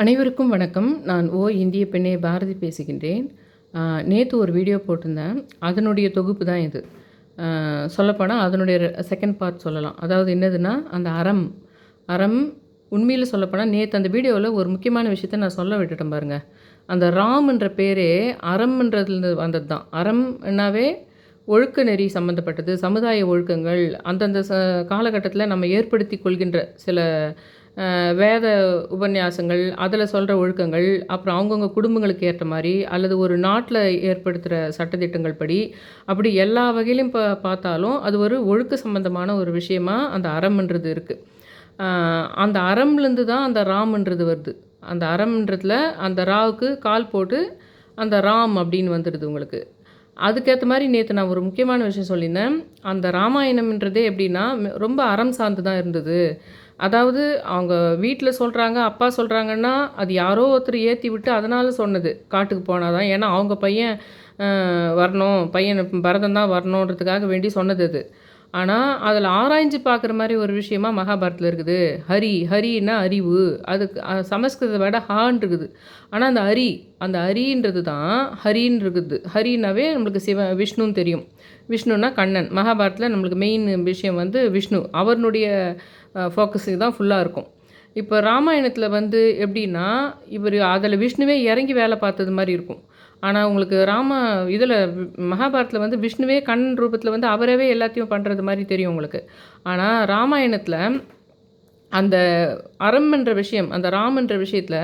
அனைவருக்கும் வணக்கம். நான் ஓ இந்திய பெண்ணே பாரதி பேசுகின்றேன். நேற்று ஒரு வீடியோ போட்டிருந்தேன். அதனுடைய தொகுப்பு தான் இது. சொல்லப்போனால் அதனுடைய செகண்ட் பார்ட் சொல்லலாம். அதாவது என்னதுன்னா அந்த அறம். அறம் உண்மையில் சொல்லப்போனால் நேற்று அந்த வீடியோவில் ஒரு முக்கியமான விஷயத்த நான் சொல்ல விட்டுட்டேன் பாருங்கள் அந்த ராம்ன்ற பேரே அறம்ன்றதுலேருந்து வந்தது தான். அறம்னாவே ஒழுக்க நெறி சம்மந்தப்பட்டது சமுதாய ஒழுக்கங்கள் அந்தந்த ச காலகட்டத்தில் நம்ம ஏற்படுத்தி கொள்கின்ற சில வேத உபன்யாசங்கள் அதில் சொல்கிற ஒழுக்கங்கள் அப்புறம் அவங்கவுங்க குடும்பங்களுக்கு ஏற்ற மாதிரி அல்லது ஒரு நாட்டில் ஏற்படுத்துகிற சட்டத்திட்டங்கள் படி அப்படி எல்லா வகையிலும் பா பார்த்தாலும் அது ஒரு ஒழுக்க சம்பந்தமான ஒரு விஷயமா அந்த அறம்ன்றது இருக்குது அந்த அறம்லேருந்து தான் அந்த ராம்ன்றது வருது. அந்த அறம்ன்றதுல அந்த ராவுக்கு கால் போட்டு அந்த ராம் அப்படின்னு வந்துடுது உங்களுக்கு. அதுக்கேற்ற மாதிரி நேற்று நான் ஒரு முக்கியமான விஷயம் சொல்லியிருந்தேன். அந்த ராமாயணம்ன்றதே எப்படின்னா ரொம்ப அறம் சார்ந்து தான் இருந்தது. அதாவது அவங்க வீட்டில் சொல்கிறாங்க அப்பா சொல்கிறாங்கன்னா அது யாரோ ஒருத்தர் ஏற்றி விட்டு அதனால் சொன்னது. காட்டுக்கு போனால் தான் ஏன்னா அவங்க பையன் வரணும். பையன் பரதம் தான் வரணுன்றதுக்காக வேண்டி சொன்னது அது. ஆனால் அதில் ஆராய்ஞ்சு பார்க்குற மாதிரி ஒரு விஷயமா மகாபாரத்தில் இருக்குது. ஹரி ஹரின்னா அறிவு. அதுக்கு சமஸ்கிருதத்தை விட ஹான் இருக்குது ஆனால் அந்த ஹரி அந்த ஹரின்றது தான் ஹரின்னு இருக்குது ஹரினாவே நம்மளுக்கு சிவ விஷ்ணுன்னு தெரியும். விஷ்ணுன்னா கண்ணன். மகாபாரத்தில் நம்மளுக்கு மெயின் விஷயம் வந்து விஷ்ணு. அவருடைய ஃபோக்கஸுக்கு தான் ஃபுல்லாக இருக்கும். இப்போ ராமாயணத்தில் வந்து எப்படின்னா இவர் அதில் விஷ்ணுவே இறங்கி வேலை பார்த்தது மாதிரி இருக்கும். ஆனால் உங்களுக்கு ராம இதில் மகாபாரத்தில் வந்து விஷ்ணுவே கண் ரூபத்தில் வந்து அவரவே எல்லாத்தையும் பண்ணுறது மாதிரி தெரியும் உங்களுக்கு. ஆனால் ராமாயணத்தில் அந்த அறம்ன்ற விஷயம் அந்த ராமன்ற விஷயத்தில்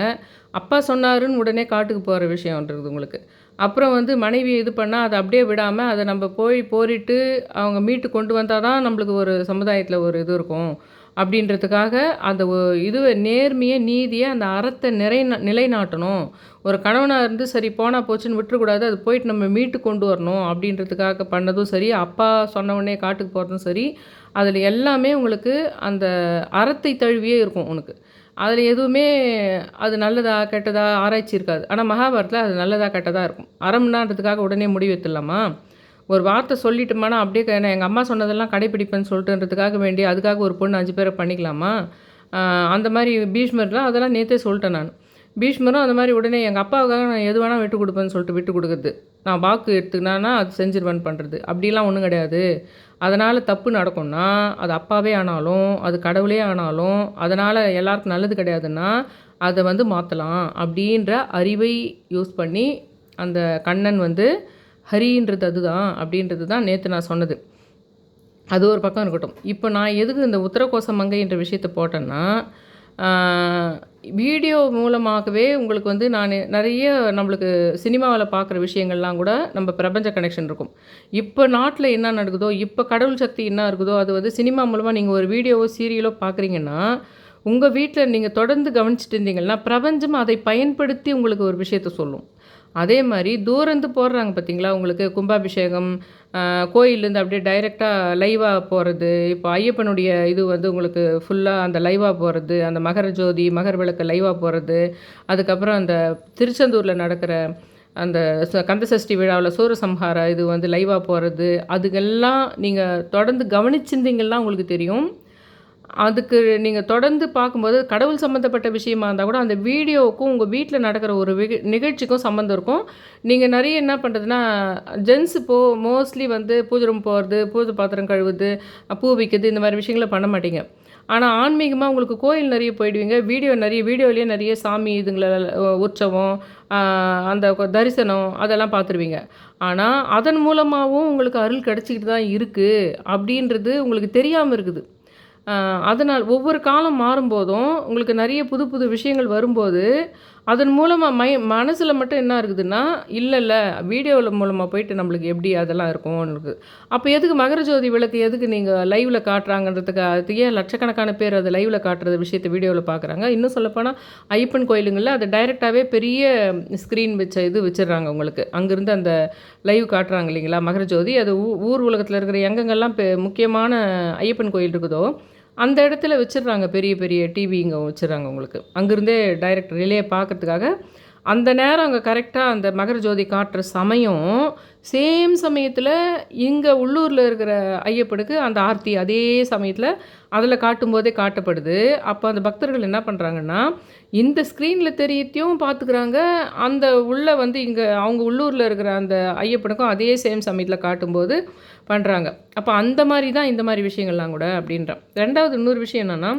அப்பா சொன்னாருன்னு உடனே காட்டுக்கு போகிற விஷயம்ன்றது உங்களுக்கு. அப்புறம் வந்து மனைவி இது பண்ணால் அதை அப்படியே விடாமல் அதை நம்ம போய் போரிட்டு அவங்க மீட்டு கொண்டு வந்தால் தான் நம்மளுக்கு ஒரு சமுதாயத்தில் ஒரு இது இருக்கும். அப்படின்றதுக்காக அந்த ஒ- இதுவை நேர்மையை நீதியை அந்த அறத்தை நிறை நிலைநாட்டணும். ஒரு கணவனாக இருந்து சரி போனால் போச்சுன்னு விட்டுறக்கூடாது அது போயிட்டு நம்ம மீட்டு கொண்டு வரணும் அப்படின்றதுக்காக பண்ணதும் சரி அப்பா சொன்னவொடனே காட்டுக்கு போகிறதும் சரி அதில் எல்லாமே உங்களுக்கு அந்த அறத்தை தழுவியே இருக்கும் உனக்கு. அதில் எதுவுமே அது நல்லதா கெட்டதா ஆராய்ச்சி இருக்காது. ஆனால் மகாபாரத்தில் அது நல்லதா கெட்டதாக இருக்கும். அறம்னான்றதுக்காக உடனே முடிவு எடுத்துடலாமா? ஒரு வார்த்தை சொல்லிட்டோமானா அப்படியே என்ன எங்கள் அம்மா சொன்னதெல்லாம் கடைப்பிடிப்பேன்னு சொல்லிட்டுன்றதுக்காக வேண்டி அதுக்காக ஒரு பொண்ணு அஞ்சு பேரை பண்ணிக்கலாமா? அந்த மாதிரி பீஷ்மர்லாம் அதெல்லாம் நேற்றே சொல்லிட்டேன் நான். பீஷ்மரும் அந்த மாதிரி உடனே எங்கள் அப்பாவுக்காக நான் எது வேணால் விட்டு கொடுப்பேன்னு சொல்லிட்டு விட்டு கொடுக்குறது. நான் வாக்கு எடுத்துக்கினானா அது செஞ்சிருவேன் பண்ணுறது அப்படிலாம் ஒன்றும் கிடையாது. அதனால் தப்பு நடக்கும்னா அது அப்பாவே ஆனாலும் அது கடவுளே ஆனாலும் அதனால் எல்லாருக்கும் நல்லது கிடையாதுன்னா அதை வந்து மாற்றலாம் அப்படின்ற அறிவை யூஸ் பண்ணி அந்த கண்ணன் வந்து ஹரின்றது அதுதான் அப்படின்றது தான் நேற்று நான் சொன்னது. அது ஒரு பக்கம் இருக்கட்டும். இப்போ நான் எதுக்கு இந்த உத்தரகோச மங்கைன்ற விஷயத்தை போட்டேன்னா வீடியோ மூலமாகவே உங்களுக்கு வந்து நான் நிறைய நம்மளுக்கு சினிமாவில் பார்க்குற விஷயங்கள்லாம் கூட நம்ம பிரபஞ்ச கனெக்ஷன் இருக்கும். இப்போ நாட்டில் என்ன நடக்குதோ இப்போ கடவுள் சக்தி என்ன இருக்குதோ அது வந்து சினிமா மூலமாக நீங்கள் ஒரு வீடியோவோ சீரியலோ பார்க்குறீங்கன்னா உங்கள் வீட்டில் நீங்கள் தொடர்ந்து கவனிச்சிட்டு இருந்தீங்கன்னா பிரபஞ்சம் அதை பயன்படுத்தி உங்களுக்கு ஒரு விஷயத்த சொல்லும். அதே மாதிரி தூரந்து போடுறாங்க பார்த்தீங்களா உங்களுக்கு கும்பாபிஷேகம் கோயிலேருந்து கோயில்லேருந்து அப்படியே டைரெக்டாக லைவாக போகிறது இப்போ ஐயப்பனுடைய இது வந்து உங்களுக்கு ஃபுல்லாக அந்த லைவாக போகிறது அந்த மகர ஜோதி மகர விளக்கு லைவாக போகிறது அதுக்கப்புறம் அந்த திருச்செந்தூரில் நடக்கிற அந்த கந்தசஷ்டி விழாவில் சூரசம்ஹார இது வந்து லைவாக போகிறது அதுக்கெல்லாம் நீங்கள் தொடர்ந்து கவனிச்சிருந்தீங்கன்னா உங்களுக்கு தெரியும். அதுக்கு நீங்கள் தொடர்ந்து பார்க்கும்போது கடவுள் சம்மந்தப்பட்ட விஷயமா இருந்தால் கூட அந்த வீடியோவுக்கும் உங்கள் வீட்டில் நடக்கிற ஒரு நிகழ்ச்சிக்கும் சம்மந்தம் இருக்கும். நீங்கள் நிறைய என்ன பண்ணுறதுன்னா ஜென்ஸ் இப்போ மோஸ்ட்லி வந்து பூஜை ரூம் போகிறது பூஜை பாத்திரம் கழுவுது பூ வைக்கிறது இந்த மாதிரி விஷயங்களை பண்ண மாட்டீங்க. ஆனால் ஆன்மீகமாக உங்களுக்கு கோயில் நிறைய போயிடுவீங்க. வீடியோ நிறைய வீடியோலேயே நிறைய சாமி இதுங்களை உற்சவம் அந்த தரிசனம் அதெல்லாம் பார்த்துருவீங்க ஆனால் அதன் மூலமாகவும் உங்களுக்கு அருள் கிடச்சிக்கிட்டு தான் இருக்குது அப்படின்றது உங்களுக்கு தெரியாமல் இருக்குது. அதனால் ஒவ்வொரு காலம் மாறும்போதும் உங்களுக்கு நிறைய புது புது விஷயங்கள் வரும்போது அதன் மூலமாக மை மனசில் மட்டும் என்ன இருக்குதுன்னா இல்லை இல்லை வீடியோவில் மூலமாக போயிட்டு நம்மளுக்கு எப்படி அதெல்லாம் இருக்கும்? இருக்குது அப்போ எதுக்கு மகரஜோதி விளக்கு எதுக்கு நீங்கள் லைவில் காட்டுறாங்கன்றதுக்கு அதுக்கு லட்சக்கணக்கான பேர் அது லைவில் காட்டுறது விஷயத்த வீடியோவில் பார்க்குறாங்க இன்னும் சொல்லப்போனால் ஐயப்பன் கோயிலுங்களில் அது டைரெக்டாகவே பெரிய ஸ்க்ரீன் வச்ச இது வச்சிடுறாங்க உங்களுக்கு. அங்கேருந்து அந்த லைவ் காட்டுறாங்க இல்லைங்களா மகரஜோதி அது ஊ- ஊர் உலகத்தில் இருக்கிற எங்கெங்கெல்லாம் பெ முக்கியமான ஐயப்பன் கோயில் இருக்குதோ அந்த இடத்துல வச்சிடுறாங்க பெரிய பெரிய டிவி இங்கே வச்சிடுறாங்க உங்களுக்கு. அங்கேருந்தே டைரக்ட் ரிலே பார்க்குறதுக்காக அந்த நேரம் அங்கே கரெக்டாக அந்த மகர ஜோதி காட்டுற சமயம் சேம் சமயத்தில் இங்கே உள்ளூரில் இருக்கிற ஐயப்பனுக்கு அந்த ஆர்த்தி அதே சமயத்தில் அதில் காட்டும்போதே காட்டப்படுது. அப்போ அந்த பக்தர்கள் என்ன பண்ணுறாங்கன்னா இந்த ஸ்க்ரீனில் தெரியத்தையும் பார்த்துக்கிறாங்க அந்த உள்ளே வந்து இங்கே அவங்க உள்ளூரில் இருக்கிற அந்த ஐயப்பனுக்கும் அதே சேம் சமயத்தில் காட்டும்போது பண்ணுறாங்க அப்போ அந்த மாதிரி தான் இந்த மாதிரி விஷயங்கள்லாம் கூட அப்படின்றேன். ரெண்டாவது இன்னொரு விஷயம் என்னென்னா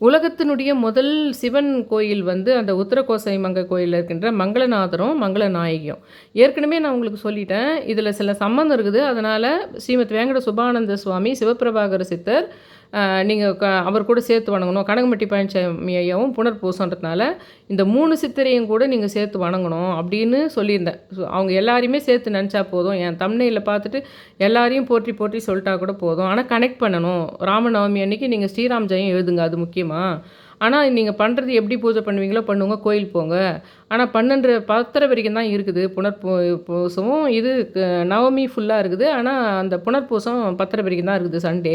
உலகத்தினுடைய முதல் சிவன் கோயில் வந்து அந்த உத்தரகோசை மங்க கோயிலில் இருக்கின்ற மங்களநாதரும் மங்களநாயகியும். ஏற்கனவே நான் உங்களுக்கு சொல்லிட்டேன் இதில் சில சம்மந்தம் இருக்குது. அதனால் ஸ்ரீமத் வேங்கட சுபானந்த சுவாமி சிவபிரபாகர சித்தர் நீங்கள் க அவர் கூட சேர்த்து வணங்கணும். கனகம்பட்டி பழனிசாமி ஐயாவும் புனர்பூசன்றதுனால இந்த மூணு சித்திரையும் கூட நீங்கள் சேர்த்து வணங்கணும் அப்படின்னு சொல்லியிருந்தேன். ஸோ அவங்க எல்லாரையுமே சேர்த்து நினச்சா போதும். என் தமிழில் பார்த்துட்டு எல்லாரையும் போற்றி போற்றி சொல்லிட்டா கூட போதும். ஆனால் கனெக்ட் பண்ணணும். ராமநவமி அன்னைக்கு நீங்கள் ஸ்ரீராம் ஜெயம் எழுதுங்க அது முக்கியமாக ஆனால் நீங்கள் பண்ணுறது எப்படி பூஜை பண்ணுவீங்களோ பண்ணுவோங்க கோயில் போங்க. ஆனால் பன்னெண்டு பத்தரை வரைக்கும் தான் இருக்குது புனர்பூ பூசமும் இது நவமி ஃபுல்லாக இருக்குது. ஆனால் அந்த புனர்பூசம் பத்தரை வரைக்கும் தான் இருக்குது சண்டே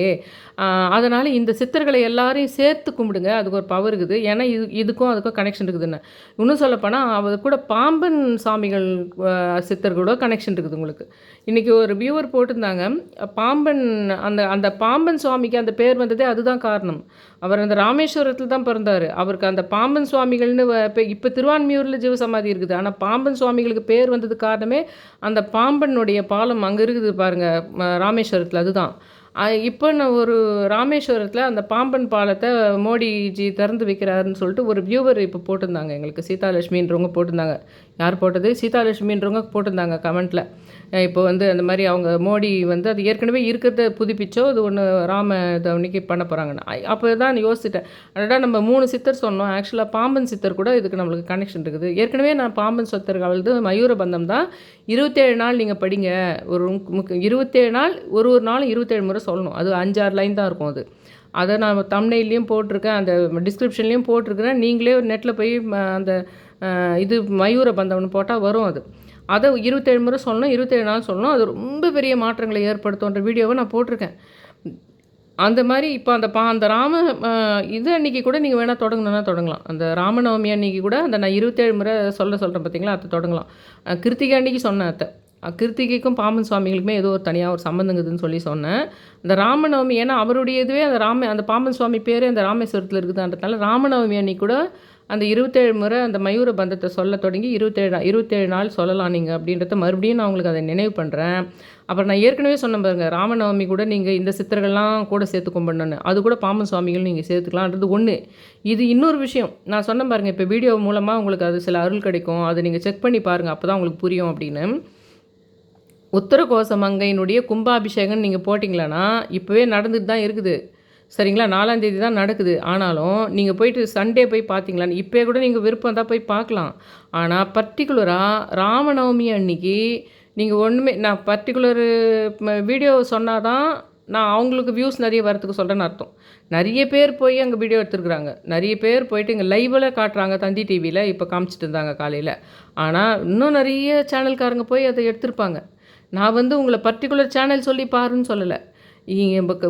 அதனால் இந்த சித்தர்களை எல்லாரையும் சேர்த்து கும்பிடுங்க. அதுக்கு ஒரு பவர் இருக்குது. ஏன்னா இது இதுக்கும் அதுக்கும் கனெக்ஷன் இருக்குதுன்னு. இன்னும் சொல்லப்போனால் அது கூட பாம்பன் சாமிகள் சித்தர்களோட கனெக்ஷன் இருக்குது உங்களுக்கு. இன்றைக்கி ஒரு வியூவர் போட்டிருந்தாங்க. பாம்பன் அந்த அந்த பாம்பன் சுவாமிக்கு அந்த பேர் வந்ததே அதுதான் காரணம். அவர் அந்த ராமேஸ்வரத்தில் தான் பிறந்தார். அவருக்கு அந்த பாம்பன் சுவாமிகள்னு இப்போ இப்போ திருவான்மியூரில் ஜீவசமாதி இருக்குது. ஆனால் பாம்பன் சுவாமிகளுக்கு பேர் வந்தது காரணமே அந்த பாம்பனுடைய பாலம் அங்கே இருக்குது பாருங்கள் ராமேஸ்வரத்தில் அதுதான். இப்போ நான் ஒரு ராமேஸ்வரத்தில் அந்த பாம்பன் பாலத்தை மோடிஜி திறந்து வைக்கிறாருன்னு சொல்லிட்டு ஒரு வியூவர் இப்போ போட்டிருந்தாங்க. எங்களுக்கு சீதாலட்சுமின்றவங்க போட்டிருந்தாங்க. யார் போட்டது? சீதாலட்சுமின்றவங்க போட்டிருந்தாங்க கமெண்ட்டில் இப்போ வந்து அந்த மாதிரி அவங்க மோடி வந்து அது ஏற்கனவே இருக்கிறத புதுப்பிச்சோ அது ஒன்று ராம தவணிக்கு பண்ண போகிறாங்கன்னு அப்போ தான் யோசிச்சிட்டேன். அடடா நம்ம மூணு சித்தர் சொன்னோம். ஆக்சுவலாக பாம்பன் சித்தர் கூட இதுக்கு நம்மளுக்கு கனெக்ஷன் இருக்குது. ஏற்கனவே நான் பாம்பன் சித்தர் வந்து மயூர பந்தம் தான். இருபத்தேழு நாள் நீங்கள் படிங்க. ஒரு இருபத்தேழு நாள் ஒரு ஒரு நாளும் இருபத்தேழு முறை சொல்லணும். அது அஞ்சாறு லைன் தான் இருக்கும் அது. அதை நான் தமிழ்லையும் போட்டிருக்கேன். அந்த டிஸ்கிரிப்ஷன்லேயும் போட்டிருக்கிறேன். நீங்களே நெட்டில் போய் அந்த இது மயூர பந்தம்னு போட்டால் வரும் அது. அதை இருபத்தேழு முறை சொல்லணும் இருபத்தேழு நாள் சொல்லணும். அது ரொம்ப பெரிய மாற்றங்களை ஏற்படுத்தும்ன்ற வீடியோவை நான் போட்டிருக்கேன். அந்த மாதிரி இப்போ அந்த பா அந்த ராம இது அன்றைக்கி கூட நீங்கள் வேணால் தொடங்கணுன்னா தொடங்கலாம். அந்த ராமநவமி அன்றைக்கி கூட அந்த நான் இருபத்தேழு முறை சொல்ல சொல்கிறேன் பார்த்தீங்களா அதை தொடங்கலாம். கிருத்திகை அன்னைக்கு சொன்னேன் அத்தை. கிருத்திகைக்கும் பாம்பன் சுவாமிகளுக்குமே ஏதோ ஒரு தனியாக ஒரு சம்மந்தங்குதுன்னு சொல்லி சொன்னேன். இந்த ராமநவமி ஏன்னா அவருடைய இதுவே அந்த ராம அந்த பாம்பன் சுவாமி பேரே அந்த ராமேஸ்வரத்தில் இருக்குதுன்றதுனால ராமநவமி அன்னைக்கு கூட அந்த இருபத்தேழு முறை அந்த மயூர பந்தத்தை சொல்ல தொடங்கி இருபத்தேழு இருபத்தேழு நாள் சொல்லலாம் நீங்கள் அப்படின்றத மறுபடியும் நான் உங்களுக்கு அதை நினைவு பண்ணுறேன் அப்புறம் நான் ஏற்கனவே சொன்ன பாருங்க ராமநவமி கூட நீங்கள் இந்த சித்தர்கள்லாம் கூட சேர்த்து கும்பிடணும்னு. அது கூட பாம்பன் சுவாமிகள் நீங்கள் சேர்த்துக்கலான்றது ஒன்று இது இன்னொரு விஷயம். நான் சொன்ன பாருங்கள் இப்போ வீடியோ மூலமாக உங்களுக்கு அது சில அருள் கிடைக்கும். அதை நீங்கள் செக் பண்ணி பாருங்கள் அப்போ தான் உங்களுக்கு புரியும் அப்படின்னு. உத்தரகோச மங்கையினுடைய கும்பாபிஷேகம் நீங்கள் போட்டிங்களன்னா இப்போவே நடந்துட்டு தான் இருக்குது. சரிங்களா? நாலாந்தேதி தான் நடக்குது. ஆனாலும் நீங்கள் போயிட்டு சண்டே போய் பார்த்தீங்களான்னு இப்போ கூட நீங்கள் விருப்பம் தான் போய் பார்க்கலாம் ஆனால் பர்டிகுலராக ராமநவமி அன்னைக்கு நீங்கள் ஒன்றுமே நான் பர்டிகுலர் வீடியோ சொன்னால் தான் நான் அவங்களுக்கு வியூஸ் நிறைய வரத்துக்கு சொல்கிறேன்னு அர்த்தம். நிறைய பேர் போய் அங்கே வீடியோ எடுத்துருக்குறாங்க. நிறைய பேர் போயிட்டு இங்கே லைவில் காட்டுறாங்க தந்தி டிவியில் இப்போ காமிச்சிட்டு இருந்தாங்க காலையில். ஆனால் இன்னும் நிறைய சேனல்காரங்க போய் அதை எடுத்திருப்பாங்க. நான் வந்து உங்களை பர்டிகுலர் சேனல் சொல்லி பாருன்னு சொல்லலை.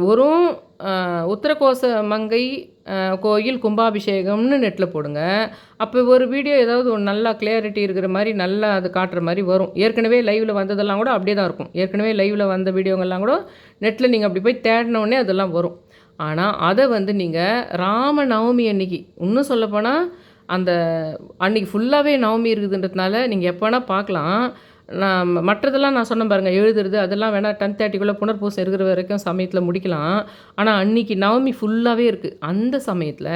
வெறும் உத்தரகோச மங்கை கோயில் கும்பாபிஷேகம்னு நெட்டில் போடுங்க. அப்போ ஒரு வீடியோ ஏதாவது ஒரு நல்லா கிளியாரிட்டி இருக்கிற மாதிரி நல்லா அது காட்டுற மாதிரி வரும். ஏற்கனவே லைவில் வந்ததெல்லாம் கூட அப்படியே தான் இருக்கும். ஏற்கனவே லைவில் வந்த வீடியோங்கள்லாம் கூட நெட்டில் நீங்கள் அப்படி போய் தேடினோடனே அதெல்லாம் வரும். ஆனால் அதை வந்து நீங்கள் ராம நவமி அன்னைக்கு இன்னும் சொல்லப்போனால் அந்த அன்றைக்கி ஃபுல்லாகவே நவமி இருக்குதுன்றதுனால நீங்கள் எப்போனா பார்க்கலாம். நான் மற்றதெல்லாம் நான் சொன்ன பாருங்கள் எழுதுறது அதெல்லாம் வேணால் டென் தேர்ட்டிக்குள்ளே புனர்பூசம் இருக்கிற வரைக்கும் சமயத்தில் முடிக்கலாம். ஆனால் அன்றைக்கி நவமி ஃபுல்லாகவே இருக்குது அந்த சமயத்தில்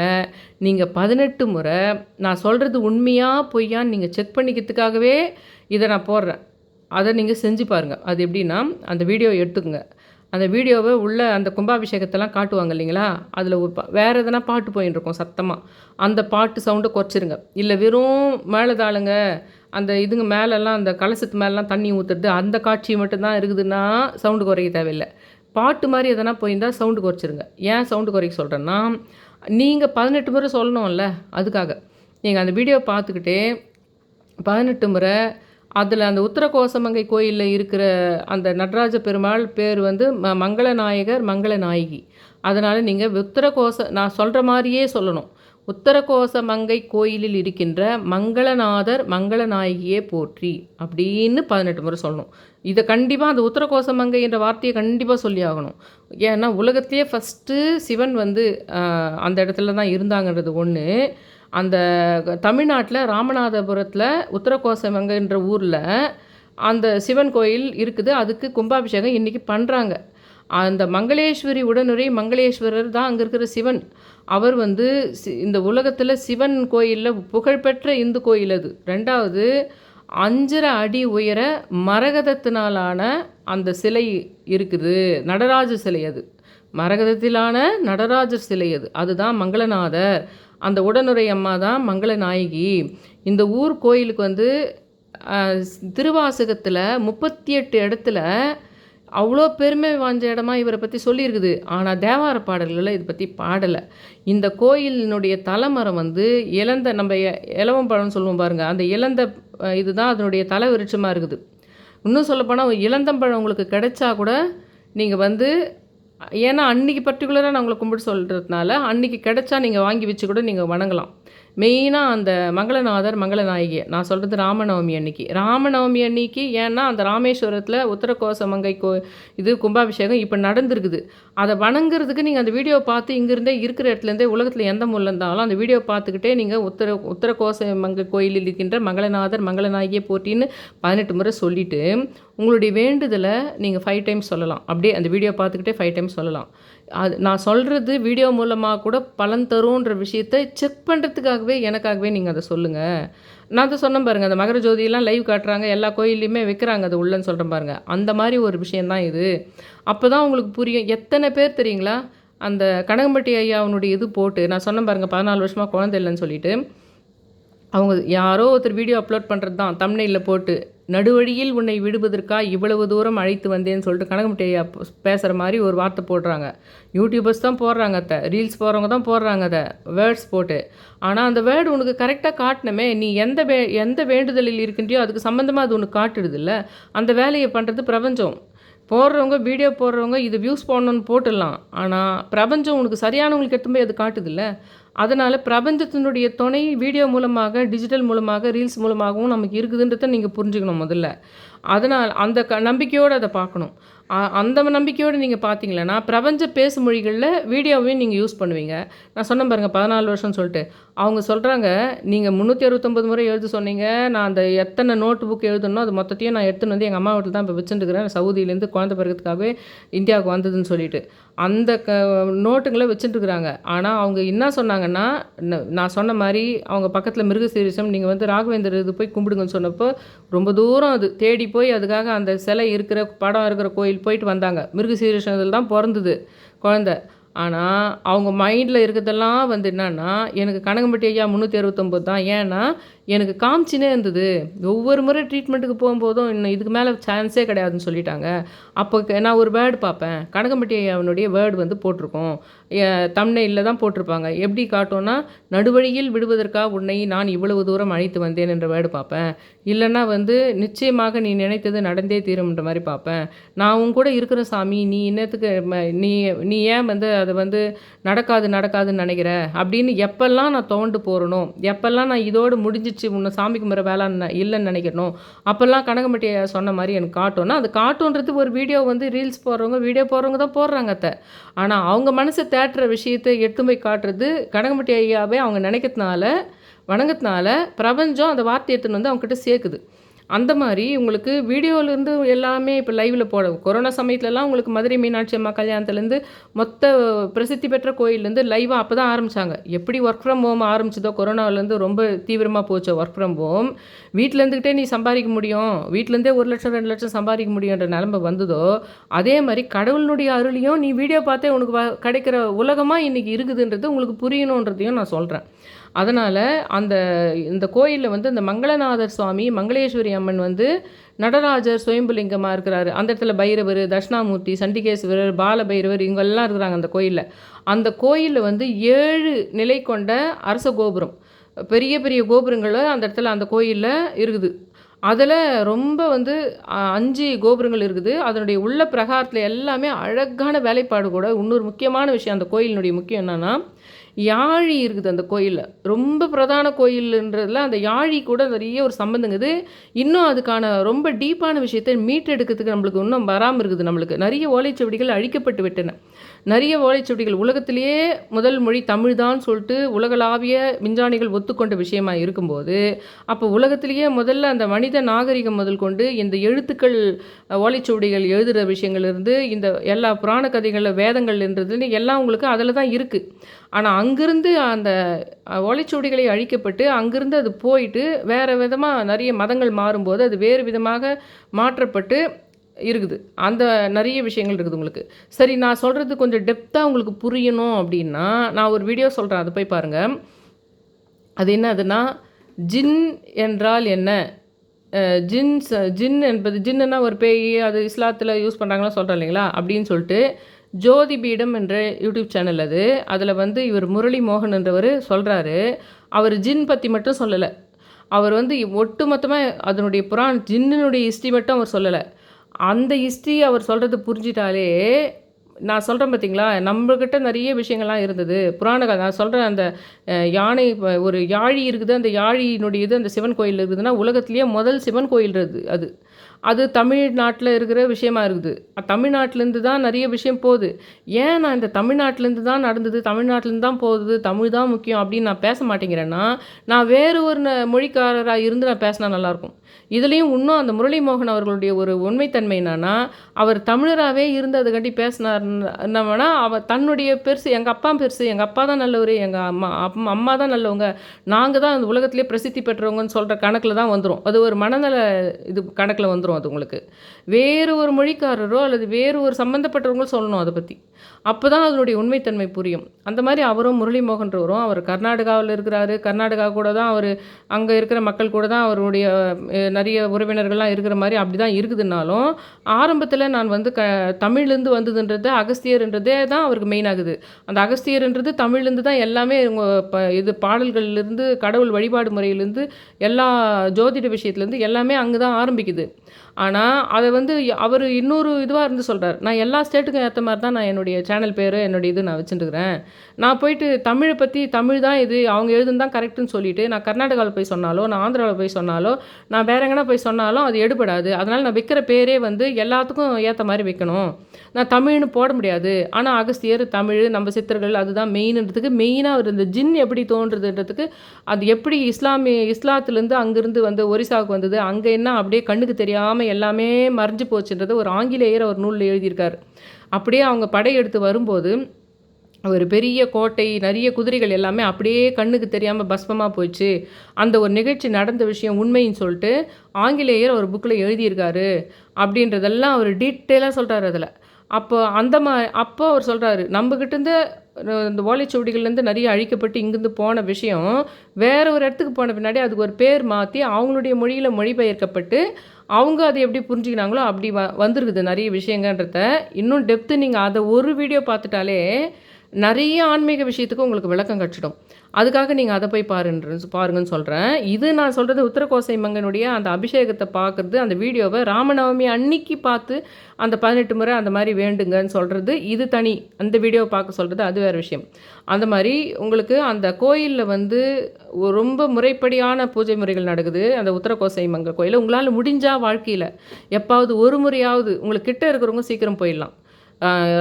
நீங்கள் பதினெட்டு முறை நான் சொல்கிறது உண்மையாக பொய்யான்னு நீங்கள் செக் பண்ணிக்கிறதுக்காகவே இதை நான் போடுறேன். அதை நீங்கள் செஞ்சு பாருங்கள் அது எப்படின்னா அந்த வீடியோ எடுத்துக்கோங்க. அந்த வீடியோவை உள்ளே அந்த கும்பாபிஷேகத்தெல்லாம் காட்டுவாங்க இல்லைங்களா? அதில் ஒரு வேறு எதனா பாட்டு போயின்னு இருக்கும் சத்தமாக அந்த பாட்டு சவுண்டை குறைச்சிருங்க. இல்லை வெறும் மேலதாளுங்க அந்த இதுங்க மேலெல்லாம் அந்த கலசத்து மேலெலாம் தண்ணி ஊற்றுறது அந்த காட்சி மட்டும்தான் இருக்குதுன்னா சவுண்டு குறைக்க தேவையில்லை. பாட்டு மாதிரி எதனா போயிருந்தால் சவுண்டு குறைச்சிருங்க. ஏன் சவுண்டு குறைக்க சொல்கிறேன்னா நீங்கள் பதினெட்டு முறை சொல்லணும்ல அதுக்காக. நீங்கள் அந்த வீடியோ பார்த்துக்கிட்டே பதினெட்டு முறை அதில் அந்த உத்தரகோசமங்கை கோயிலில் இருக்கிற அந்த நடராஜ பெருமாள் பேர் வந்து ம மங்களநாயகர் மங்களநாயகி. அதனால் நீங்கள் உத்தரகோச நான் சொல்கிற மாதிரியே சொல்லணும். உத்தரகோச மங்கை கோயிலில் இருக்கின்ற மங்களநாதர் மங்களநாயகியே போற்றி அப்படின்னு பதினெட்டு முறை சொல்லணும். இதை கண்டிப்பாக அந்த உத்தரகோச மங்கை என்ற வார்த்தையை கண்டிப்பாக சொல்லி ஆகணும். ஏன்னா உலகத்திலேயே ஃபஸ்ட்டு சிவன் வந்து அந்த இடத்துல தான் இருந்தாங்கன்றது ஒன்று அந்த தமிழ்நாட்டில் ராமநாதபுரத்தில் உத்தரகோசமங்கன்ற ஊரில் அந்த சிவன் கோயில் இருக்குது. அதுக்கு கும்பாபிஷேகம் இன்றைக்கி பண்ணுறாங்க அந்த மங்களேஸ்வரி உடனுரை மங்களேஸ்வரர் தான் அங்கே இருக்கிற சிவன். அவர் வந்து சி- இந்த உலகத்தில் சிவன் கோயிலில் புகழ்பெற்ற இந்து கோயில் அது. ரெண்டாவது அஞ்சரை அடி உயர மரகதத்தினாலான அந்த சிலை இருக்குது. நடராஜ சிலை அது. மரகதத்திலான நடராஜர் சிலை அது. அதுதான் மங்களநாதர். அந்த உடனுரை அம்மா தான் மங்களநாயகி. இந்த ஊர் கோயிலுக்கு வந்து திருவாசகத்தில் முப்பத்தி எட்டு இடத்துல அவ்வளோ பெருமை வாய்ந்த இடமா இவரை பற்றி சொல்லியிருக்குது. ஆனால் தேவார பாடல்களில் இதை பற்றி பாடலை. இந்த கோயிலினுடைய தலைமரம் வந்து இழந்த நம்ம எ- பழம்னு சொல்லுவோம் பாருங்கள் அந்த இழந்த இதுதான் அதனுடைய தலை விருட்சமாக இருக்குது. இன்னும் சொல்லப்போனால் இளந்தம்பழம் உங்களுக்கு கிடைச்சா கூட நீங்கள் வந்து ஏன்னா அன்னைக்கு பர்டிகுலராக நான் உங்களை கும்பிட்டு சொல்கிறதுனால அன்னைக்கு கிடைச்சா நீங்கள் வாங்கி வச்சு கூட நீங்கள் வணங்கலாம். மெயினாக அந்த மங்களநாதர் மங்களநாயகி நான் சொல்கிறது ராமநவமி அன்னைக்கு. ராமநவமி அன்னைக்கு ஏன்னா அந்த ராமேஸ்வரத்தில் உத்தரகோச மங்கை கோ இது கும்பாபிஷேகம் இப்போ நடந்திருக்குது. அதை வணங்குறதுக்கு நீங்கள் அந்த வீடியோ பார்த்து இங்கேருந்தே இருக்கிற இடத்துலேருந்தே உலகத்தில் எந்த மூலம் இருந்தாலும் அந்த வீடியோ பார்த்துக்கிட்டே நீங்கள் உத்தர உத்தரகோச மங்கை கோயிலில் இருக்கின்ற மங்களநாதர் மங்களநாயகியை போட்டின்னு பதினெட்டு முறை சொல்லிவிட்டு உங்களுடைய வேண்டுதலை நீங்கள் ஃபைவ் டைம்ஸ் சொல்லலாம். அப்படியே அந்த வீடியோ பார்த்துக்கிட்டே ஃபைவ் டைம்ஸ் சொல்லலாம். அது நான் சொல்கிறது வீடியோ மூலமாக கூட பலன் தரும்ன்ற விஷயத்தை செக் பண்ணுறதுக்காகவே எனக்காகவே நீங்கள் அதை சொல்லுங்கள் நான் அதை சொன்னேன் பாருங்கள் அந்த மகர ஜோதியெல்லாம் லைவ் காட்டுறாங்க எல்லா கோயில்லையுமே வைக்கிறாங்க அது உள்ளன்னு சொல்கிறேன் பாருங்கள் அந்த மாதிரி ஒரு விஷயந்தான் இது. அப்போ தான் உங்களுக்கு புரியும் எத்தனை பேர் தெரியுங்களா? அந்த கனகம்பட்டி ஐயா அவனுடைய இது போட்டு நான் சொன்னேன் பாருங்கள் பதினாலு வருஷமாக குழந்தை இல்லைன்னு சொல்லிட்டு அவங்க யாரோ ஒருத்தர் வீடியோ அப்லோட் பண்ணுறது தான் தம்னையில் போட்டு நடுவழியில் உன்னை விடுவதற்காக இவ்வளவு தூரம் அழைத்து வந்தேன்னு சொல்லிட்டு கனகமுட்டையா பேசுகிற மாதிரி ஒரு வார்த்தை போடுறாங்க. யூடியூபர்ஸ் தான் போடுறாங்க அத்தை. ரீல்ஸ் போடுறவங்க தான் போடுறாங்க அதை. வேர்ட்ஸ் போட்டு. ஆனால் அந்த வேர்டு உனக்கு கரெக்டாக காட்டினமே நீ எந்த வே எந்த வேண்டுதலில் இருக்கின்றியோ அதுக்கு சம்மந்தமாக அது உனக்கு காட்டுடுதுல்ல அந்த வேலையை பண்ணுறது பிரபஞ்சம். போடுறவங்க வீடியோ போடுறவங்க இது வியூஸ் போடணும்னு போட்டுடலாம். ஆனால் பிரபஞ்சம் உனக்கு சரியானவங்களுக்கு எடுத்து போய் அது காட்டுதில்ல. அதனால் பிரபஞ்சத்தினுடைய துணை வீடியோ மூலமாக டிஜிட்டல் மூலமாக ரீல்ஸ் மூலமாகவும் நமக்கு இருக்குதுன்றதை நீங்கள் புரிஞ்சுக்கணும் முதல்ல. அதனால் அந்த க நம்பிக்கையோடு அதை பார்க்கணும். அந்த நம்பிக்கையோடு நீங்கள் பார்த்தீங்களன்னா பிரபஞ்ச பேசு மொழிகளில் வீடியோவையும் நீங்கள் யூஸ் பண்ணுவீங்க. நான் சொன்னேன் பாருங்கள் பதினாலு வருஷம்னு சொல்லிட்டு. அவங்க சொல்கிறாங்க நீங்கள் முந்நூற்றி அறுபத்தொம்பது முறை எழுத சொன்னீங்க. நான் அந்த எத்தனை நோட்டு புக் எழுதணும் அது மொத்தத்தையும் நான் எடுத்துன்னு வந்து எங்கள் அம்மா வீட்டில் தான் இப்போ வச்சுட்டுருக்கிறேன் சவுதியிலேருந்து குழந்தை பிறகுக்காகவே இந்தியாவுக்கு வந்ததுன்னு சொல்லிட்டு. அந்த க நோட்டுங்களை வச்சுட்டுருக்குறாங்க ஆனால் அவங்க என்ன சொன்னாங்கன்னா நான் சொன்ன மாதிரி அவங்க பக்கத்தில் மிருகசீரிசம் நீங்கள் வந்து ராகவேந்தர் இது போய் கும்பிடுங்கன்னு சொன்னப்போ ரொம்ப தூரம் அது தேடி போய் அதுக்காக அந்த சிலை இருக்கிற படம் இருக்கிற கோயில் போயிட்டு வந்தாங்க. மிருகசீரிசத்தில் தான் பிறந்தது குழந்த. ஆனால் அவங்க மைண்டில் இருக்கிறதெல்லாம் வந்து என்னன்னா எனக்கு கனகம்பட்டி ஐயா முந்நூற்றி அறுபத்தொம்போது தான். ஏன்னா எனக்கு காமிச்சினே இருந்தது. ஒவ்வொரு முறை ட்ரீட்மெண்ட்டுக்கு போகும்போதும் இன்னும் இதுக்கு மேலே சான்ஸே கிடையாதுன்னு சொல்லிட்டாங்க. அப்போ நான் ஒரு வேர்டு பார்ப்பேன். கனகம்பட்டி அவனுடைய வேர்டு வந்து போட்டிருக்கோம். தம்னையில் தான் போட்டிருப்பாங்க. எப்படி காட்டும்னா நடுவழியில் விடுவதற்காக உன்னை நான் இவ்வளவு தூரம் அழைத்து வந்தேன் என்ற வேர்டு பார்ப்பேன். இல்லைன்னா வந்து நிச்சயமாக நீ நினைத்தது நடந்தே தீரும்ன்ற மாதிரி பார்ப்பேன். நான் உன் கூட இருக்கிற சாமி நீ இன்னத்துக்கு நீ நீ ஏன் வந்து அதை வந்து நடக்காது நடக்காதுன்னு நினைக்கிற? அப்படின்னு எப்பெல்லாம் நான் தோண்டு போகிறனோ எப்பெல்லாம் நான் இதோடு முடிஞ்சு முடிஞ்சிச்சு உன்னை சாமி கும்பிட்ற வேலை இல்லைன்னு நினைக்கணும். அப்போல்லாம் கனகம்பட்டி சொன்ன மாதிரி எனக்கு காட்டும்னா அது காட்டுன்றது ஒரு வீடியோ வந்து ரீல்ஸ் போடுறவங்க வீடியோ போடுறவங்க தான் போடுறாங்க அத்தை. ஆனால் அவங்க மனசை தேட்டுற விஷயத்தை எடுத்து போய் காட்டுறது கனகம்பட்டி ஐயாவே அவங்க நினைக்கிறதுனால வணங்கத்தினால பிரபஞ்சம் அந்த வார்த்தை எடுத்துன்னு வந்து அவங்ககிட்ட சேர்க்குது. அந்த மாதிரி உங்களுக்கு வீடியோலேருந்து எல்லாமே இப்போ லைவில் போட கொரோனா சமயத்துலலாம் உங்களுக்கு மதுரை மீனாட்சி அம்மா கல்யாணத்துலேருந்து மொத்த பிரசித்தி பெற்ற கோயிலேருந்து லைவாக அப்போ தான் ஆரம்பித்தாங்க எப்படி ஒர்க் ஃப்ரம் ஹோம் ஆரம்பிச்சதோ கொரோனாவிலேருந்து ரொம்ப தீவிரமாக போச்சோ ஒர்க் ஃப்ரம் ஹோம் வீட்டில் இருந்துக்கிட்டே நீ சம்பாதிக்க முடியும். வீட்டிலேருந்தே ஒரு லட்சம் ரெண்டு லட்சம் சம்பாதிக்க முடியுன்ற நிலமை வந்ததோ அதே மாதிரி கடவுளினுடைய அருளையும் நீ வீடியோ பார்த்தே உனக்கு வ- கிடைக்கிற உலகமாக இன்றைக்கி இருக்குதுன்றது உங்களுக்கு புரியணுன்றதையும் நான் சொல்கிறேன் அதனால் அந்த இந்த கோயிலில் வந்து இந்த மங்களநாதர் சுவாமி மங்களேஸ்வரி அம்மன் வந்து நடராஜர் சுயம்புலிங்கமாக இருக்கிறாரு. அந்த இடத்துல பைரவர் தட்சிணாமூர்த்தி சண்டிகேஸ்வரர் பாலபைரவர் இவங்கெல்லாம் இருக்கிறாங்க அந்த கோயிலில். அந்த கோயிலில் வந்து ஏழு நிலை கொண்ட அரச கோபுரம். பெரிய பெரிய கோபுரங்களை அந்த இடத்துல அந்த கோயிலில் இருக்குது. அதில் ரொம்ப வந்து அஞ்சு கோபுரங்கள் இருக்குது. அதனுடைய உள்ள பிரகாரத்தில் எல்லாமே அழகான வேலைப்பாடு கூட. இன்னொரு முக்கியமான விஷயம் அந்த கோயிலினுடைய முக்கியம் என்னென்னா யாழி இருக்குது அந்த கோயிலில். ரொம்ப பிரதான கோயில்ன்றதுல அந்த யாழி கூட நிறைய ஒரு சம்பந்தங்குது இன்னும் அதுக்கான ரொம்ப டீப்பான விஷயத்தை மீட்டெடுக்கிறதுக்கு நம்மளுக்கு இன்னும் வராமல் இருக்குது நம்மளுக்கு. நிறைய ஓலைச்சுவடிகள் அழிக்கப்பட்டு விட்டன. நிறைய ஓலைச்சுவடிகள் உலகத்திலேயே முதல் மொழி தமிழ் தான் சொல்லிட்டு உலகளாவிய விஞ்ஞானிகள் ஒத்துக்கொண்ட விஷயமா இருக்கும்போது அப்போ உலகத்திலேயே முதல்ல அந்த மனித நாகரிகம் முதல் கொண்டு இந்த எழுத்துக்கள் ஓலைச்சுவடிகள் எழுதுகிற விஷயங்கள்லேருந்து இந்த எல்லா புராண கதைகளில் வேதங்கள்ன்றதுன்னு எல்லாம் உங்களுக்கு அதில் தான் இருக்குது ஆனால் அங்கிருந்து அந்த ஓலைச்சுவடிகளை அழிக்கப்பட்டு அங்கிருந்து அது போயிட்டு வேறு விதமாக நிறைய மதங்கள் மாறும்போது அது வேறு விதமாக மாற்றப்பட்டு இருக்குது. அந்த நிறைய விஷயங்கள் இருக்குது உங்களுக்கு. சரி நான் சொல்கிறது கொஞ்சம் டெப்த்தாக உங்களுக்கு புரியணும் அப்படின்னா நான் ஒரு வீடியோ சொல்கிறேன் அதை போய் பாருங்கள் அது என்னதுன்னா ஜின் என்றால் என்ன? ஜின்ஸ் ஜின் ச- ஜின் என்பது ஜின்னுனா ஒரு பேய் அது இஸ்லாத்தில் யூஸ் பண்ணுறாங்களா சொல்கிறேன் இல்லைங்களா? அப்படின்னு சொல்லிட்டு ஜோதி பீடம் என்ற யூடியூப் சேனல் அது. அதில் வந்து இவர் முரளி மோகன் என்றவர் சொல்கிறாரு அவர் ஜின் பற்றி மட்டும் சொல்லலை. அவர் வந்து ஒட்டுமொத்தமாக அதனுடைய புறான் ஜின்னுடைய ஹிஸ்ட்ரி மட்டும் அவர் சொல்லலை. அந்த ஹிஸ்ட்ரி அவர் சொல்கிறது புரிஞ்சிட்டாலே நான் சொல்கிறேன் பார்த்தீங்களா நம்மக்கிட்ட நிறைய விஷயங்கள்லாம் இருந்தது. புராண கதை நான் சொல்கிறேன் அந்த யானை ஒரு யாழி இருக்குது அந்த யாழியினுடைய இது அந்த சிவன் கோயில் இருக்குதுன்னா உலகத்திலேயே முதல் சிவன் கோயில் அது அது. அது தமிழ்நாட்டில் இருக்கிற விஷயமா இருக்குது. தமிழ்நாட்டிலேருந்து தான் நிறைய விஷயம் போகுது. ஏன் நான் இந்த தமிழ்நாட்டிலேருந்து தான் நடந்தது? தமிழ்நாட்டிலேருந்து தான் போகுது. தமிழ் தான் முக்கியம் அப்படின்னு நான் பேச மாட்டேங்கிறேன்னா நான் வேறு ஒரு ந- மொழிக்காரராக இருந்து நான் பேசினா நல்லாயிருக்கும் இதுலேயும் இன்னும் அந்த முரளி மோகன் அவர்களுடைய ஒரு உண்மைத்தன்மை என்னன்னா அவர் தமிழராகவே இருந்து அதை கட்டி பேசினார்னா அவர் தன்னுடைய பெருசு எங்கள் அப்பா பெருசு எங்கள் அப்பா தான் நல்லவர் எங்கள் அம்மா அம்மா அம்மா தான் நல்லவங்க நாங்கள் தான் அந்த உலகத்திலே பிரசித்தி பெற்றவங்கன்னு சொல்கிற கணக்கில் தான் வந்துடும் அது ஒரு மனநல இது கணக்கில் வந்துடும் அது உங்களுக்கு. வேறு ஒரு மொழிக்காரரோ அல்லது வேறு ஒரு சம்மந்தப்பட்டவங்க சொல்லணும் அதை பற்றி அப்போ தான் அதனுடைய உண்மைத்தன்மை புரியும். அந்த மாதிரி அவரும் முரளி மோகன்றவரும் அவர் கர்நாடகாவில் இருக்கிறாரு. கர்நாடகா கூட தான் அவர் அங்கே இருக்கிற மக்கள் கூட தான் அவருடைய நிறைய உறவினர்கள்லாம் இருக்கிற மாதிரி அப்படி தான் இருக்குதுன்னாலும் ஆரம்பத்தில் நான் வந்து க தமிழ்லேருந்து வந்ததுன்றது அகஸ்தியர்ன்றதே தான் அவருக்கு மெயின் ஆகுது. அந்த அகஸ்தியர்ன்றது தமிழ்லேருந்து தான் எல்லாமே இவங்க ப இது பாடல்கள்லேருந்து கடவுள் வழிபாடு முறையிலேருந்து எல்லா ஜோதிட விஷயத்துலேருந்து எல்லாமே அங்கே தான் ஆரம்பிக்குது. ஆனால் அதை வந்து அவர் இன்னொரு இதுவாக இருந்து சொல்கிறார் நான் எல்லா ஸ்டேட்டுக்கும் ஏற்ற மாதிரி தான் நான் என்னுடைய சேனல் பேர் என்னுடைய இது நான் வச்சுட்டுருக்கிறேன் நான் போயிட்டு தமிழை பற்றி தமிழ் தான் இது அவங்க எழுதுன்னு தான் கரெக்டுன்னு சொல்லிட்டு நான் கர்நாடகாவில் போய் சொன்னாலோ நான் ஆந்திராவில் போய் சொன்னாலோ நான் வேற எங்கன்னா போய் சொன்னாலும் அது எடுபடாது. அதனால் நான் வைக்கிற பேரே வந்து எல்லாத்துக்கும் ஏற்ற மாதிரி வைக்கணும். நான் தமிழ்னு போட முடியாது. ஆனால் அகஸ்தியர் தமிழ் நம்ம சித்தர்கள் அதுதான் மெயின்ன்றதுக்கு மெயினாக ஒரு இந்த ஜின் எப்படி தோன்றதுன்றதுக்கு அது எப்படி இஸ்லாமிய இஸ்லாத்துலேருந்து அங்கேருந்து வந்து ஒரிசாவுக்கு வந்தது அங்கே என்ன அப்படியே கண்ணுக்கு தெரியாமல் எல்லாமே மறைஞ்சு போச்சுன்றது ஒரு ஆங்கிலேயர் ஒரு நூலில் எழுதியிருக்கார். அப்படியே அவங்க படையெடுத்து வரும்போது ஒரு பெரிய கோட்டை நிறைய குதிரைகள் எல்லாமே அப்படியே கண்ணுக்கு தெரியாமல் பஸ்மமாக போயிடுச்சு. அந்த ஒரு நிகழ்ச்சி நடந்த விஷயம் உண்மைன்னு சொல்லிட்டு ஆங்கிலேயர் ஒரு புக்கில் எழுதியிருக்காரு அப்படின்றதெல்லாம் அவர் டீட்டெயிலாக சொல்கிறாரு அதில். அப்போ அந்த மா அப்போ அவர் சொல்கிறாரு நம்மக்கிட்டேருந்து இந்த ஓலைச்சுவடிகள்லேருந்து நிறைய அழிக்கப்பட்டு இங்கேருந்து போன விஷயம் வேற ஒரு இடத்துக்கு போன பின்னாடி அதுக்கு ஒரு பேர் மாற்றி அவங்களுடைய மொழியில் மொழிபெயர்க்கப்பட்டு அவங்க அதை எப்படி புரிஞ்சுக்கினாங்களோ அப்படி வ வந்துருக்குது நிறைய விஷயங்கன்றத. இன்னும் டெப்த்து நீங்கள் அதை ஒரு வீடியோ பார்த்துட்டாலே நிறைய ஆன்மீக விஷயத்துக்கு உங்களுக்கு விளக்கம் கிடச்சிடும் அதுக்காக நீங்கள் அதை போய் பாருன்ற பாருங்கன்னு சொல்கிறேன் இது நான் சொல்கிறது உத்தரகோசை மங்கனுடைய அந்த அபிஷேகத்தை பார்க்குறது அந்த வீடியோவை ராமநவமி அன்னைக்கு பார்த்து அந்த பதினெட்டு முறை அந்த மாதிரி வேண்டுங்கன்னு சொல்கிறது இது தனி. அந்த வீடியோவை பார்க்க சொல்கிறது அது வேறு விஷயம். அந்த மாதிரி உங்களுக்கு அந்த கோயிலில் வந்து ரொம்ப முறைப்படியான பூஜை முறைகள் நடக்குது அந்த உத்தரகோசை மங்க கோயிலில். உங்களால் முடிஞ்சால் வாழ்க்கையில் எப்பாவது ஒரு முறையாவது உங்களுக்கு கிட்ட இருக்கிறவங்க சீக்கிரம் போயிடலாம்.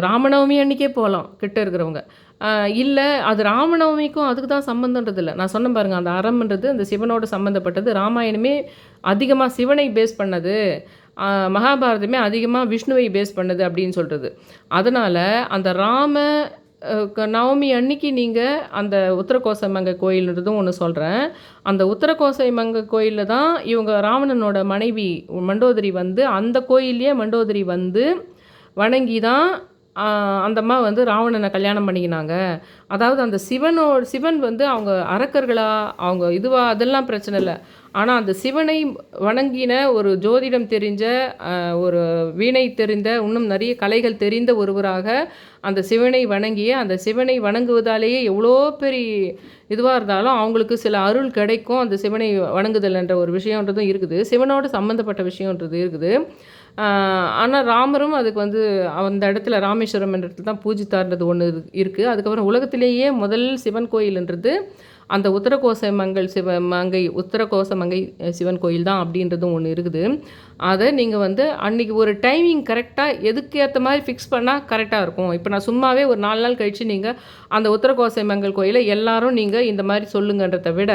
ராமநவமி அன்றைக்கே போகலாம் கிட்ட இருக்கிறவங்க. இல்லை அது ராமநவமிக்கும் அதுக்கு தான் சம்மந்தன்றது இல்லை. நான் சொன்னேன் பாருங்கள் அந்த அறம்ன்றது அந்த சிவனோட சம்மந்தப்பட்டது ராமாயணமே அதிகமாக சிவனை பேஸ் பண்ணது மகாபாரதமே அதிகமாக விஷ்ணுவை பேஸ் பண்ணது அப்படின்னு சொல்கிறது அதனால் அந்த ராம நவமி அன்னைக்கு நீங்கள் அந்த உத்தரகோசமங்க கோயில்ன்றதும் ஒன்று சொல்கிறேன் அந்த உத்தரகோசைமங்க கோயிலில் தான் இவங்க ராவணனோட மனைவி மண்டோதரி வந்து அந்த கோயில்லையே மண்டோதரி வந்து வணங்கி தான் அந்தம்மா அந்த அம்மா வந்து ராவணனை கல்யாணம் பண்ணிக்கினாங்க. அதாவது அந்த சிவனோ சிவன் வந்து அவங்க அரக்கர்களா அவங்க இதுவா அதெல்லாம் பிரச்சனை இல்லை. ஆனால் அந்த சிவனை வணங்கின ஒரு ஜோதிடம் தெரிஞ்ச ஒரு வீணை தெரிந்த இன்னும் நிறைய கலைகள் தெரிந்த ஒருவராக அந்த சிவனை வணங்கிய அந்த சிவனை வணங்குவதாலேயே எவ்வளோ பெரிய இதுவாக இருந்தாலும் அவங்களுக்கு சில அருள் கிடைக்கும். அந்த சிவனை வணங்குதல் என்ற ஒரு விஷயன்றதும் இருக்குது. சிவனோடு சம்மந்தப்பட்ட விஷயன்றது இருக்குது. ஆனால் ராமரும் அதுக்கு வந்து அந்த இடத்துல ராமேஸ்வரம் என்ற இடத்துல தான் பூஜித்தார்ன்றது ஒன்று இருக்குது அதுக்கப்புறம் உலகத்திலேயே முதல் சிவன் கோயில்ன்றது அந்த உத்தரகோச மங்கள் சிவ மங்கை உத்தரகோச மங்கை சிவன் கோயில் தான் அப்படின்றதும் ஒன்று இருக்குது. அதை நீங்கள் வந்து அன்றைக்கி ஒரு டைமிங் கரெக்டாக எதுக்கு ஏற்ற மாதிரி ஃபிக்ஸ் பண்ணால் கரெக்டாக இருக்கும். இப்போ நான் சும்மாவே ஒரு நாலு நாள் கழித்து நீங்கள் அந்த உத்தரகோசை மங்கள் கோயிலை எல்லாரும் நீங்கள் இந்த மாதிரி சொல்லுங்கன்றதை விட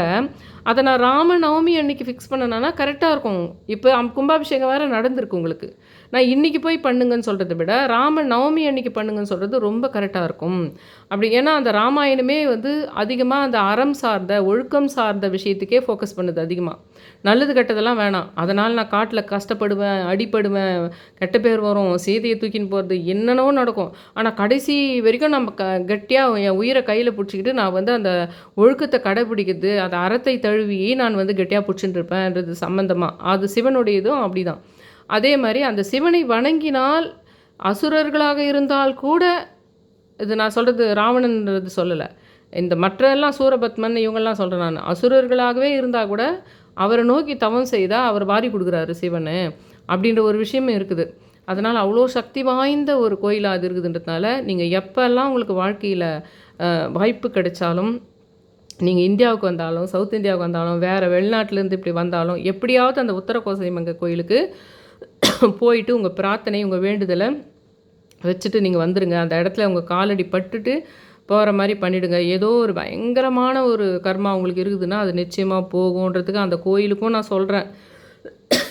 அதை நான் ராம நவமி அன்னைக்கு ஃபிக்ஸ் பண்ணனா கரெக்டாக இருக்கும். இப்போ கும்பாபிஷேகம் வேறு நடந்திருக்கு உங்களுக்கு. நான் இன்றைக்கி போய் பண்ணுங்கன்னு சொல்கிறத விட ராம நவமி அன்னைக்கு பண்ணுங்கன்னு சொல்கிறது ரொம்ப கரெக்டாக இருக்கும். அப்படி ஏன்னா அந்த ராமாயணமே வந்து அதிகமாக அந்த அறம் சார்ந்த ஒழுக்கம் சார்ந்த விஷயத்துக்கே ஃபோக்கஸ் பண்ணுது அதிகமாக நல்லது கெட்டதெல்லாம் வேணாம். அதனால் நான் காட்டில் கஷ்டப்படுவேன் அடிப்படுவேன் கெட்ட பேர் வரும் சீதையை தூக்கின்னு போகிறது என்னென்னவோ நடக்கும். ஆனால் கடைசி வரைக்கும் நம்ம க கெட்டியாக என் உயிரை கையில் பிடிச்சிக்கிட்டு நான் வந்து அந்த ஒழுக்கத்தை கடைப்பிடிக்கிறது அந்த அறத்தை தழுவி நான் வந்து கெட்டியாக பிடிச்சிட்டு இருப்பேன்றது சம்மந்தமாக அது சிவனுடையதும் அப்படி தான் அதே மாதிரி அந்த சிவனை வணங்கினால் அசுரர்களாக இருந்தால் கூட இது நான் சொல்கிறது ராவணன்றது சொல்லலை. இந்த மற்றெல்லாம் சூரபத்மன் இவங்கெல்லாம் சொல்கிறேன் நான். அசுரர்களாகவே இருந்தால் கூட அவரை நோக்கி தவம் செய்தால் அவர் வாரி கொடுக்குறாரு சிவன் அப்படின்ற ஒரு விஷயமும் இருக்குது. அதனால் அவ்வளோ சக்தி வாய்ந்த ஒரு கோயிலாக அது இருக்குதுன்றதுனால நீங்கள் எப்போல்லாம் உங்களுக்கு வாழ்க்கையில் வாய்ப்பு கிடைச்சாலும் நீங்கள் இந்தியாவுக்கு வந்தாலும் சவுத் இந்தியாவுக்கு வந்தாலும் வேறு வெளிநாட்டிலேருந்து இப்படி வந்தாலும் எப்படியாவது அந்த உத்தர கோசைமங்க கோயிலுக்கு போயிட்டு உங்கள் பிரார்த்தனை உங்கள் வேண்டுதலை வச்சுட்டு நீங்கள் வந்துடுங்க அந்த இடத்துல உங்கள் காலடி பட்டுட்டு போகிற மாதிரி பண்ணிவிடுங்க ஏதோ ஒரு பயங்கரமான ஒரு கர்மா உங்களுக்கு இருக்குதுன்னா அது நிச்சயமாக போகுன்றதுக்கு அந்த கோயிலுக்கும் நான் சொல்கிறேன்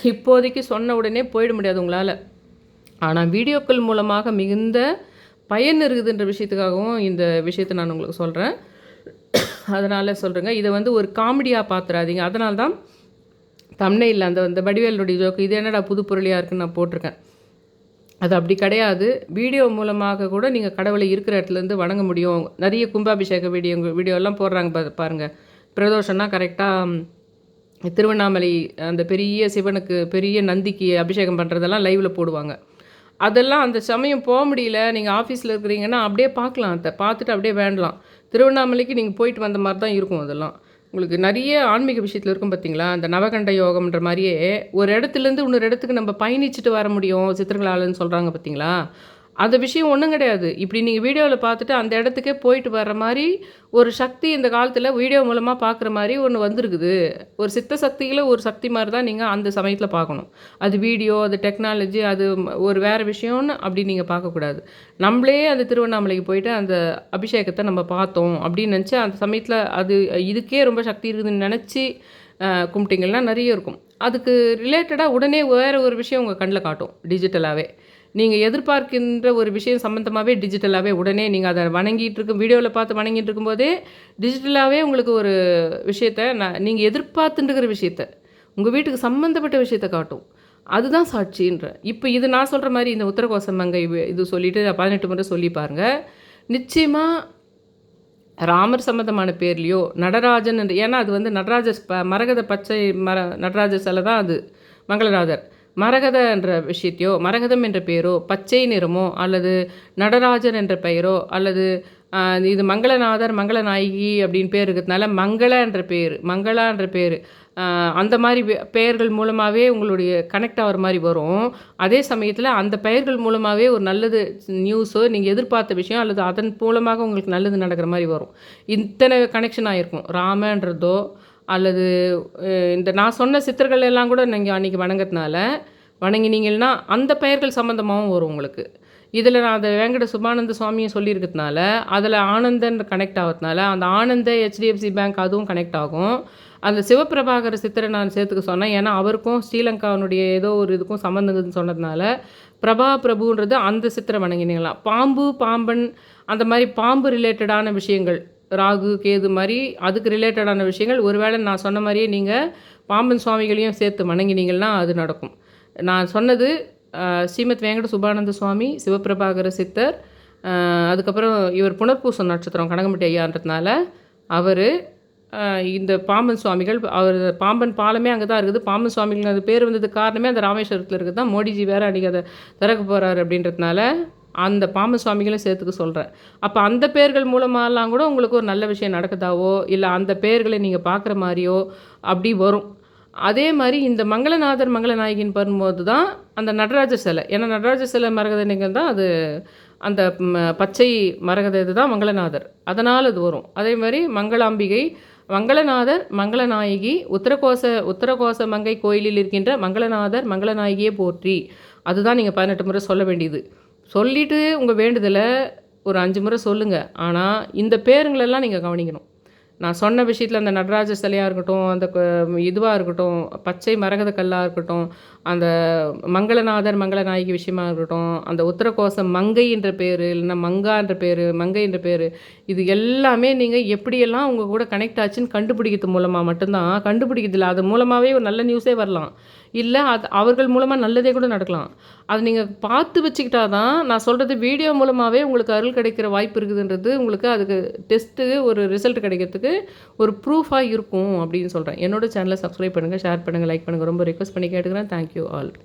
இப்போதைக்கு சொன்ன உடனே போயிட முடியாது உங்களால். ஆனால் வீடியோக்கள் மூலமாக மிகுந்த பயன் இருக்குதுன்ற விஷயத்துக்காகவும் இந்த விஷயத்தை நான் உங்களுக்கு சொல்கிறேன் அதனால் சொல்கிறேங்க இதை வந்து ஒரு காமெடியாக பார்த்துறாதீங்க அதனால்தான் தம்னே இல்லை அந்த அந்த வடிவேலுடைய ஜோக்கு இது என்னடா புது பொருளியாக இருக்குன்னு நான் போட்டிருக்கேன். அது அப்படி கிடையாது. வீடியோ மூலமாக கூட நீங்கள் கடவுளை இருக்கிற இடத்துலேருந்து வணங்க முடியும். நிறைய கும்பாபிஷேக வீடியோ வீடியோலாம் போடுறாங்க பா பாருங்கள் பிரதோஷம்னா கரெக்டாக திருவண்ணாமலை அந்த பெரிய சிவனுக்கு பெரிய நந்திக்கு அபிஷேகம் பண்ணுறதெல்லாம் லைவில் போடுவாங்க. அதெல்லாம் அந்த சமயம் போக முடியல. நீங்கள் ஆஃபீஸில் இருக்கிறீங்கன்னா அப்படியே பார்க்கலாம். அதை பார்த்துட்டு அப்படியே வேண்டலாம். திருவண்ணாமலைக்கு நீங்கள் போயிட்டு வந்த மாதிரி தான் இருக்கும் அதெல்லாம். உங்களுக்கு நிறைய ஆன்மீக விஷயத்தில் இருக்கும் பார்த்தீங்களா அந்த நவகண்ட யோகம்ன்ற மாதிரியே ஒரு இடத்துலேருந்து இன்னொரு இடத்துக்கு நம்ம பயணிச்சுட்டு வர முடியும். சித்திரங்களாலன்னு சொல்கிறாங்க பார்த்தீங்களா அந்த விஷயம் ஒன்றும் கிடையாது. இப்படி நீங்கள் வீடியோவில் பார்த்துட்டு அந்த இடத்துக்கே போயிட்டு வர்ற மாதிரி ஒரு சக்தி இந்த காலத்தில் வீடியோ மூலமாக பார்க்குற மாதிரி ஒன்று வந்திருக்குது. ஒரு சித்த சக்தியில் ஒரு சக்தி மாதிரி தான் நீங்கள் அந்த சமயத்தில் பார்க்கணும். அது வீடியோ அது டெக்னாலஜி அது ஒரு வேறு விஷயம்னு அப்படி நீங்கள் பார்க்கக்கூடாது. நம்மளே அந்த திருவண்ணாமலைக்கு போயிட்டு அந்த அபிஷேகத்தை நம்ம பார்த்தோம் அப்படின்னு நினச்சி அந்த சமயத்தில் அது இதுக்கே ரொம்ப சக்தி இருக்குதுன்னு நினச்சி கும்பிட்டிங்கன்னா நிறைய இருக்கும். அதுக்கு ரிலேட்டடாக உடனே வேறு ஒரு விஷயம் உங்கள் கண்ணில் காட்டும். டிஜிட்டலாகவே நீங்கள் எதிர்பார்க்கின்ற ஒரு விஷயம் சம்மந்தமாகவே டிஜிட்டலாகவே உடனே நீங்கள் அதை வணங்கிட்டு இருக்கும் வீடியோவில் பார்த்து வணங்கிட்டு இருக்கும்போதே டிஜிட்டலாகவே உங்களுக்கு ஒரு விஷயத்த நான் நீங்கள் எதிர்பார்த்துட்டுருக்கிற விஷயத்த உங்கள் வீட்டுக்கு சம்மந்தப்பட்ட விஷயத்த காட்டும். அதுதான் சாட்சின்ற. இப்போ இது நான் சொல்கிற மாதிரி இந்த உத்தரகோசம் மங்கை இது சொல்லிவிட்டு பதினெட்டு முறை சொல்லி பாருங்கள் நிச்சயமாக ராமர் சம்மந்தமான பேர்லையோ நடராஜன் ஏன்னா அது வந்து நடராஜர் மரகத பச்சை மர நடராஜர் சிலை தான் அது மங்களநாதர் மரகத என்ற விஷயத்தையோ மரகதம் என்ற பெயரோ பச்சை நிறமோ அல்லது நடராஜன் என்ற பெயரோ அல்லது இது மங்களநாதர் மங்களநாயகி அப்படின்னு பேர் இருக்கிறதுனால மங்கள என்ற பேர் மங்களா என்ற பேர். அந்த மாதிரி பெயர்கள் மூலமாகவே உங்களுடைய கனெக்ட் ஆகிற மாதிரி வரும். அதே சமயத்தில் அந்த பெயர்கள் மூலமாகவே ஒரு நல்லது நியூஸோ நீங்கள் எதிர்பார்த்த விஷயம் அல்லது அதன் மூலமாக உங்களுக்கு நல்லது நடக்கிற மாதிரி வரும். இத்தனை கனெக்ஷன் ஆகிருக்கும் ராமன்றதோ அல்லது இந்த நான் சொன்ன சித்தர்கள் எல்லாம் கூட நீங்கள் அன்றைக்கி வணங்குறதுனால வணங்கினீங்கன்னா அந்த பெயர்கள் சம்மந்தமாகவும் வரும் உங்களுக்கு. இதில் நான் அதை வேங்கட சுபானந்த சுவாமியை சொல்லியிருக்கிறதுனால அதில் ஆனந்தன் கனெக்ட் ஆகிறதுனால அந்த ஆனந்த ஹெச்டிஎஃப்சி பேங்க் அதுவும் கனெக்ட் ஆகும். அந்த சிவபிரபாகர சித்திரை நான் சேர்த்துக்க சொன்னேன். ஏன்னா அவருக்கும் ஸ்ரீலங்காவினுடைய ஏதோ ஒரு இதுக்கும் சம்மந்தங்கன்னு சொன்னதுனால பிரபா பிரபுன்றது அந்த சித்திரை வணங்கினீங்களா பாம்பு பாம்பன் அந்த மாதிரி பாம்பு ரிலேட்டடான விஷயங்கள். ராகு கேது மாதிரி அதுக்கு ரிலேட்டடான விஷயங்கள். ஒருவேளை நான் சொன்ன மாதிரியே நீங்கள் பாம்பன் சுவாமிகளையும் சேர்த்து வணங்கினீங்கன்னா அது நடக்கும். நான் சொன்னது ஸ்ரீமத் வேங்கட சுபானந்த சுவாமி சிவபிரபாகர சித்தர் அதுக்கப்புறம் இவர் புனர்பூசம் நட்சத்திரம் கனகம்பட்டி ஐயான்றதுனால அவர் இந்த பாம்பன் சுவாமிகள் அவர் பாம்பன் பாலமே அங்கே தான் இருக்குது. பாம்பன் சுவாமிகள் அது பேர் வந்தது காரணமே அந்த ராமேஸ்வரத்தில் இருக்குது தான் மோடிஜி வேறு அன்றைக்கி அதை திறக்க போகிறாரு அப்படின்றதுனால அந்த பாம்பு சுவாமிகளும் சேர்த்துக்க சொல்கிறேன் அப்போ அந்த பேர்கள் மூலமாகலாம் கூட உங்களுக்கு ஒரு நல்ல விஷயம் நடக்குதாவோ இல்லை அந்த பேர்களை நீங்கள் பார்க்குற மாதிரியோ அப்படி வரும். அதே மாதிரி இந்த மங்களநாதர் மங்களநாயகின்னு வரும்போது தான் அந்த நடராஜர் சிலை. ஏன்னா நடராஜர் சிலை மரகதனிகள் தான் அது அந்த பச்சை மரகத இது தான் மங்களநாதர். அதனால் அது வரும். அதே மாதிரி மங்களாம்பிகை மங்களநாதர் மங்களநாயகி உத்தரகோச உத்தரகோச மங்கை கோயிலில் இருக்கின்ற மங்களநாதர் மங்களநாயகியே போற்றி. அதுதான் நீங்கள் பதினெட்டு முறை சொல்ல வேண்டியது. சொல்லிவிட்டு உங்கள் வேண்டுதலை ஒரு அஞ்சு முறை சொல்லுங்கள் ஆனால் இந்த பேருங்களெல்லாம் நீங்கள் கவனிக்கணும். நான் சொன்ன விஷயத்தில் அந்த நடராஜர் சிலையாக இருக்கட்டும் அந்த இதுவாக இருக்கட்டும் பச்சை மரகத கல்லாக இருக்கட்டும் அந்த மங்களநாதர் மங்களநாயகி விஷயமா இருக்கட்டும் அந்த உத்தரகோசம் மங்கை என்ற பேர் இல்லைன்னா மங்கா என்ற பேர் மங்கை என்ற பேர் இது எல்லாமே நீங்கள் எப்படியெல்லாம் உங்கள் கூட கனெக்ட் ஆச்சுன்னு கண்டுபிடிக்கிறது மூலமாக மட்டும்தான். கண்டுபிடிக்கிறதில்ல. அது மூலமாகவே ஒரு நல்ல நியூஸே வரலாம். இல்லை அது அவர்கள் மூலமாக நல்லதே கூட நடக்கலாம். அதை நீங்கள் பார்த்து வச்சுக்கிட்டா தான் நான் சொல்கிறது வீடியோ மூலமாகவே உங்களுக்கு அருள் கிடைக்கிற வாய்ப்பு இருக்குதுன்றது உங்களுக்கு அதுக்கு டெஸ்ட்டு ஒரு ரிசல்ட் கிடைக்கிறதுக்கு ஒரு ப்ரூஃபாக இருக்கும் அப்படின்னு சொல்கிறேன் என்னோட சேனலை சப்ஸ்கிரைப் பண்ணுங்கள் ஷேர் பண்ணுங்கள் லைக் பண்ணுங்கள் ரொம்ப ரிக்வஸ்ட் பண்ணி கேட்டுக்கிறேன். Thank you all